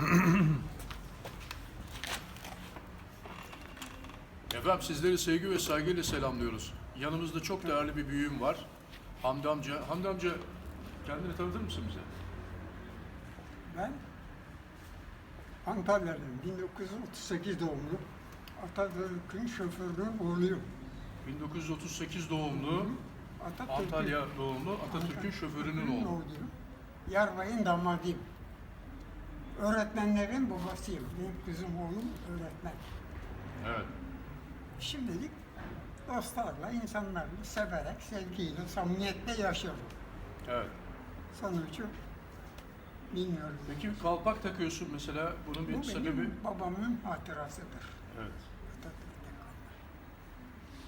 Efendim sizleri sevgi ve saygıyla selamlıyoruz. Yanımızda çok değerli bir büyüğüm var. Hamdi amca. Hamdi amca kendini tanıtır mısın bize? Ben Antalya'lıyım. 1938 doğumlu. Atatürk'ün şoförünün oğluyum. 1938 doğumlu, Atatürk'ün Antalya doğumlu, Atatürk'ün şoförünün oğlu. oğluyum. Yarbay'ın damadıyım. Öğretmenlerin babasıyım. Benim kızım oğlum öğretmen. Evet. Şimdilik dostlarla, insanlarla severek, sevgiyle, samimiyetle yaşıyorum. Evet. Sonucu bilmiyorum. Peki kalpak takıyorsun mesela bunun bir Bu sebebi? benim babamın hatırasıdır. Evet.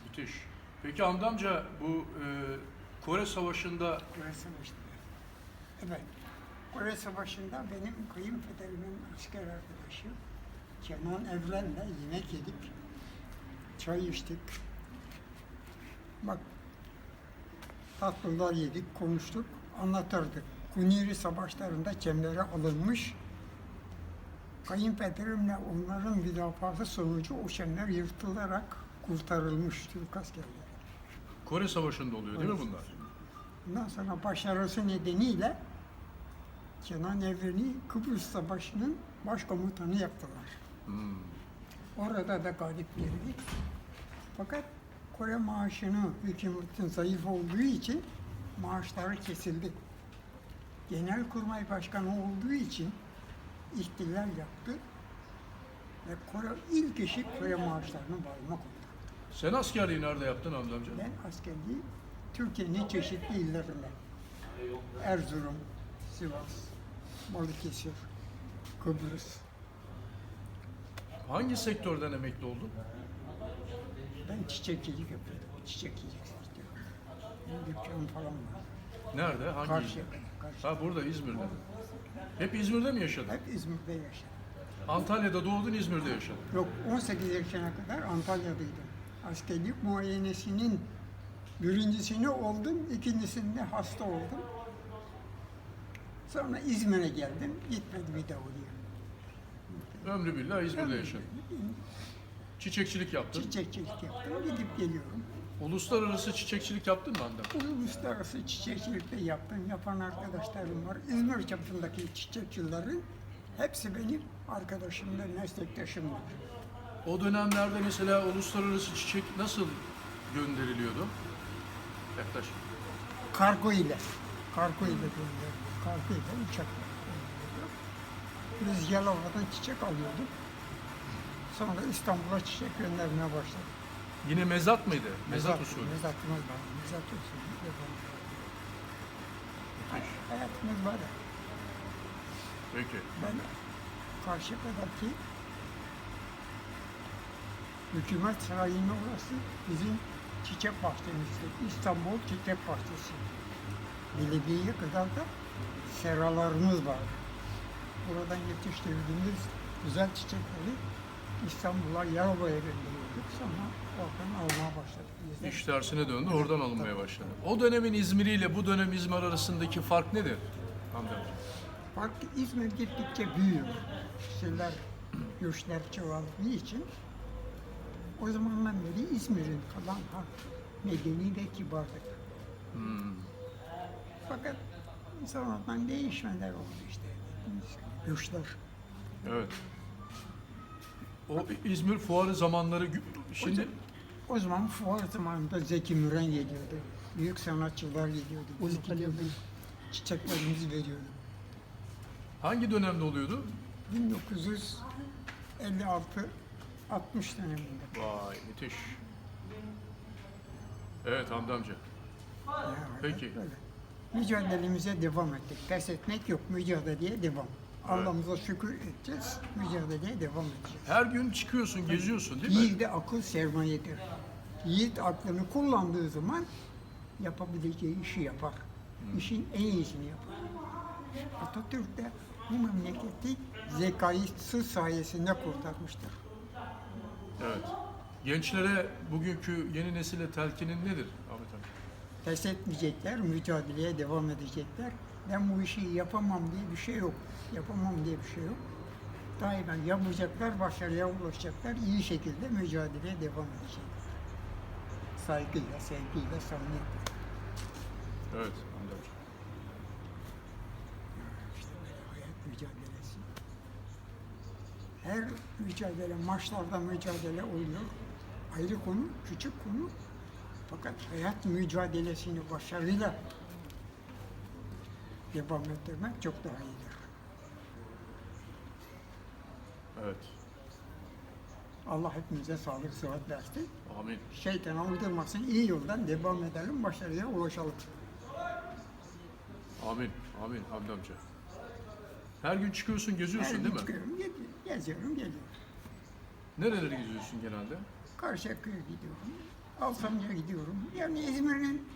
Müthiş. Peki Hamdi amca bu e, Kore Savaşı'nda Kore Savaşı'nda. Evet. Kore Savaşı'nda benim kayınpederimin asker arkadaşı Kenan Evren'le yemek yedik. Çay içtik. Bak tatlılar yedik, konuştuk, anlatırdık. Kuniri savaşlarında çemlere alınmış. Kayınpederimle onların müdafası sonucu o çemler yırtılarak kurtarılmış Türk askerleri. Kore Savaşı'nda oluyor değil mi bunlar? Ondan sonra başarısı nedeniyle Kenan Evren'i Kıbrıs Savaşı'nın başkomutanı yaptılar. Hmm. Orada da galip geldik. Fakat Kore maaşını hükümetin zayıf olduğu için maaşları kesildi. Genelkurmay Başkanı olduğu için ihtilal yaptı. Ve Kore ilk işi Kore maaşlarını bağlamak oldu. Sen askerliği nerede yaptın Hamdi amca? Ben askerliği Türkiye'nin çeşitli illerinde. Erzurum, Sivas, Balıkesir, Kıbrıs. Hangi sektörden emekli oldun? Ben çiçekçilik yapıyordum. Çiçekçilik sektörü. Benim dükkanım falan var. Nerede? Hangi? Karşıya karşı. Ha burada İzmir'de. Hep İzmir'de mi yaşadın? Hep İzmir'de yaşadım. Antalya'da doğdun, İzmir'de yaşadın. Yok 18 yaşına kadar Antalya'daydım. Askerlik muayenesinin birincisini oldum, ikincisinde hasta oldum. Sonra İzmir'e geldim, gitmedi bir daha oraya. Ömrü billah İzmir'de yaşadın. Çiçekçilik yaptın. Çiçekçilik yaptım, gidip geliyorum. Uluslararası çiçekçilik yaptın mı amca? Uluslararası çiçekçilikte yaptım, yapan arkadaşlarım var. İzmir çapındaki çiçekçilerin hepsi benim arkadaşım ve meslektaşım var. O dönemlerde mesela uluslararası çiçek nasıl gönderiliyordu? Yaklaş. Kargo ile, kargo ile gönderdim. Kargo ile uçakla. Biz Yalova'dan çiçek alıyorduk. Sonra İstanbul'a çiçek göndermeye başladık. Yine mezat mıydı? Mezat, usulü. Mezatımız var. Mezat usulü. Müthiş. Hayatımız var. Peki. Ben Karşıyaka'daki hükümet sarayının orası bizim çiçek bahçemizdi. İstanbul Çiçek Bahçesi. Belediyeye kadar da seralarımız vardı. Buradan yetiştirdiğimiz güzel çiçekleri İstanbul'a, Yalova'ya gönderiyorduk. Sonra oradan almaya başladık. Biz de İş tersine döndü, oradan alınmaya başladı. O dönemin İzmir'i ile bu dönem İzmir arasındaki fark nedir? Hamdi amca? Fark İzmir gittikçe büyüyor. Şeyler, göçler çoğaldığı için o zamandan beri İzmir'in kalan halk medeni ve kibardık. Hmm. Fakat sonradan değişmeler oldu işte. Göçler. Evet. O İzmir fuarı zamanları gü- şimdi O zaman fuar zamanında Zeki Müren geliyordu. Büyük sanatçılar geliyordu. Biz gidiyorduk. Çiçeklerimizi veriyorduk. hangi dönemde oluyordu? 1956 60 döneminde. Vay müthiş. Evet Hamdi amca. Ya, Peki. Böyle. Mücadelemize devam ettik. Pes etmek yok, mücadeleye devam. Allah'ımıza şükür edeceğiz, mücadeleye devam edeceğiz. Her gün çıkıyorsun, geziyorsun değil mi? Yiğide akıl sermayedir. Yiğit aklını kullandığı zaman yapabileceği işi yapar. İşin en iyisini yapar. Atatürk de bu memleketi zekayı sayesinde kurtarmıştır. Evet. Gençlere bugünkü yeni nesile telkinin nedir Ahmet? Pes etmeyecekler, mücadeleye devam edecekler. Ben bu işi yapamam diye bir şey yok. Yapamam diye bir şey yok. daima yapacaklar, başarıya ulaşacaklar, iyi şekilde mücadeleye devam edecekler. Saygıyla, sevgiyle, samimiyetle. Evet amca. İşte hayat mücadelesi. Her mücadele, maçlarda mücadele oluyor. Ayrı konu, küçük konu. Fakat hayat mücadelesini başarıyla devam ettirmek çok daha iyidir. Evet. Allah hepimize sağlık, sıhhat versin. Amin. Şeytana uydurmasın, iyi yoldan devam edelim, başarıya ulaşalım. Amin. Amin Hamdi amca. Her gün çıkıyorsun, geziyorsun Her gün değil mi? çıkıyorum, gezi- geziyorum, geliyorum. Nerelere geziyorsun genelde? Karşıyaka'ya gidiyorum, Alsancak'a gidiyorum. Yani İzmir'in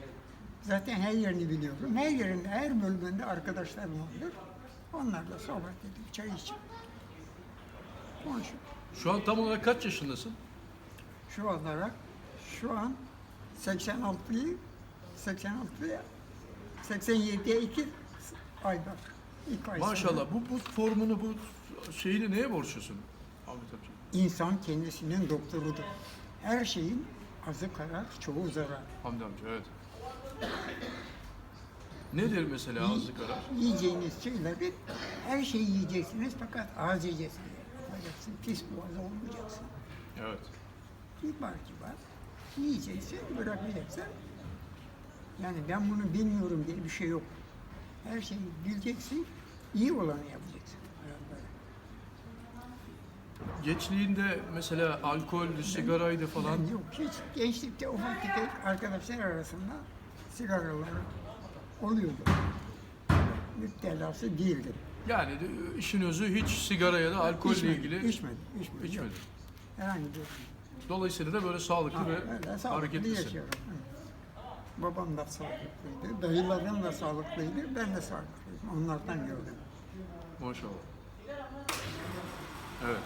zaten her yerini biliyorum. Her yerinde, her bölümünde arkadaşlarım vardır. Onlarla sohbet edip çay içip konuşup. Şu an tam olarak kaç yaşındasın? Şu olarak şu an 86'yı 86'ya 87'ye 2 ay var. İlk ay Maşallah. sonra. Bu, bu formunu, bu şeyini neye borçlusun? Ahmet amca. İnsan kendisinin doktorudur. Her şeyin azı karar, çoğu zarar. Hamdi amca evet. Nedir mesela azlık karar? Yiyeceğiniz şeyleri her şeyi yiyeceksiniz fakat az yiyeceksiniz. Yapacaksın, pis boğaz olmayacaksın. Evet. Kibar kibar yiyeceksin, bırakacaksın. Yani ben bunu bilmiyorum diye bir şey yok. Her şeyi bileceksin, iyi olanı yapacaksın. Gençliğinde mesela alkol, sigaraydı falan. Ben yok, hiç gençlikte ufak tefek arkadaşlar arasında sigaralar oluyordu. Müptelası değildim. Yani de- işin özü hiç sigara ya da alkolle İçmedim, ilgili içmedim, içmedim. Yok. içmedin. Herhangi bir Dolayısıyla da böyle sağlıklı Ha, ve öyle sağlıklı hareketlisin. yaşıyorum. Hı. Babam da sağlıklıydı, dayılarım da sağlıklıydı, ben de sağlıklıydım. Onlardan gördüm. Maşallah. Evet.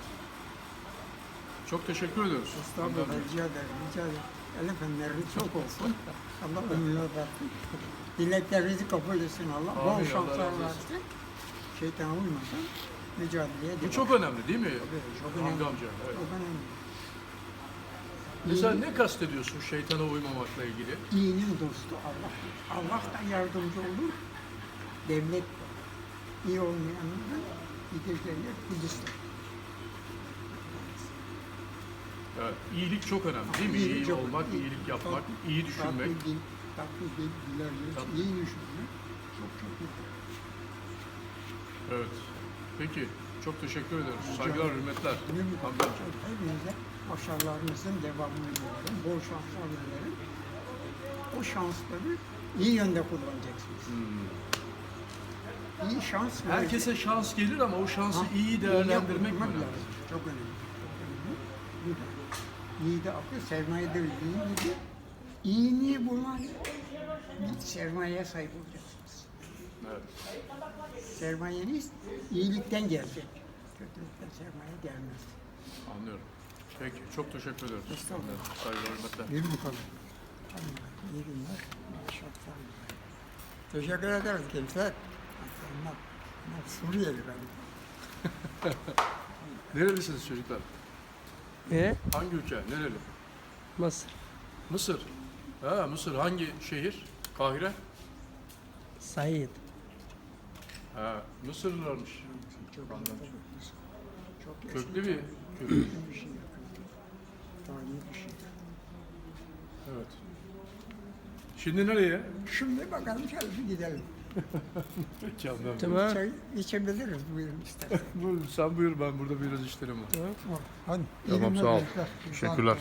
Çok teşekkür ediyoruz. Hamdi Estağfurullah, rica ederim, rica ederim. El çok olsun. Allah ömürler versin. Dileklerinizi kabul etsin Allah. Amin, Bol Allah şanslar razı olsun. versin. Şeytana uymadan mücadeleye Bu devam. çok önemli değil mi? Tabii, çok Hamdi önemli. amca. Evet. Çok önemli. Mesela ne kastediyorsun şeytana uymamakla ilgili? İyinin dostu Allah. Allah da yardımcı olur. Devlet de. İyi olmayanların gidecekleri Kudüs'te. Evet. İyilik çok önemli değil mi? İyilik İyi çok- olmak, iyi- iyilik yapmak, tatlı- iyi düşünmek. Tatlı dil, tatlı dil, yüz, Tatlı. iyi düşünmek. Çok çok iyi. Evet. Peki. Çok teşekkür ederiz. Rica Saygılar, hürmetler. Amca. hepinize başarılarınızın devamını diliyorum. Bol şanslar dilerim. O şansları iyi yönde kullanacaksınız. İyi şans Hmm. Herkese şans gelir ama o şansı Ha, iyi değerlendirmek kullanmak önemli. lazım. Çok önemli. Çok önemli. Bu da. İyi de akıl sermayedir dediğim gibi. İyiliği bulan bir sermayeye sahip olacaksınız. Evet. Sermayeniz iyilikten gelecek. Kötülükten sermaye gelmez. Anlıyorum. Peki. Çok teşekkür ederiz. Estağfurullah. Saygılar, hürmetler. Yürü bakalım. İyi günler. Maşallah. Teşekkür ederiz gençler. Bunlar Suriyeli galiba. Nerelisiniz çocuklar? Ne? Hangi ülke? Nereli? Mısır. Mısır. Ha, Mısır. Hangi şehir? Kahire? Said. Ha, Mısırlılarmış. Çok. Çok Köklü bir köklü. köklü bir şey. Köklü. Tarihi bir şey. Evet. Şimdi nereye? Şimdi bakalım şöyle bir gidelim. Anladım. Tamam. Çay içebiliriz buyurun istersen. Buyur, sen buyur ben burada biraz işlerim var. Tamam. Hadi. Tamam, sağ ol. Teşekkürler.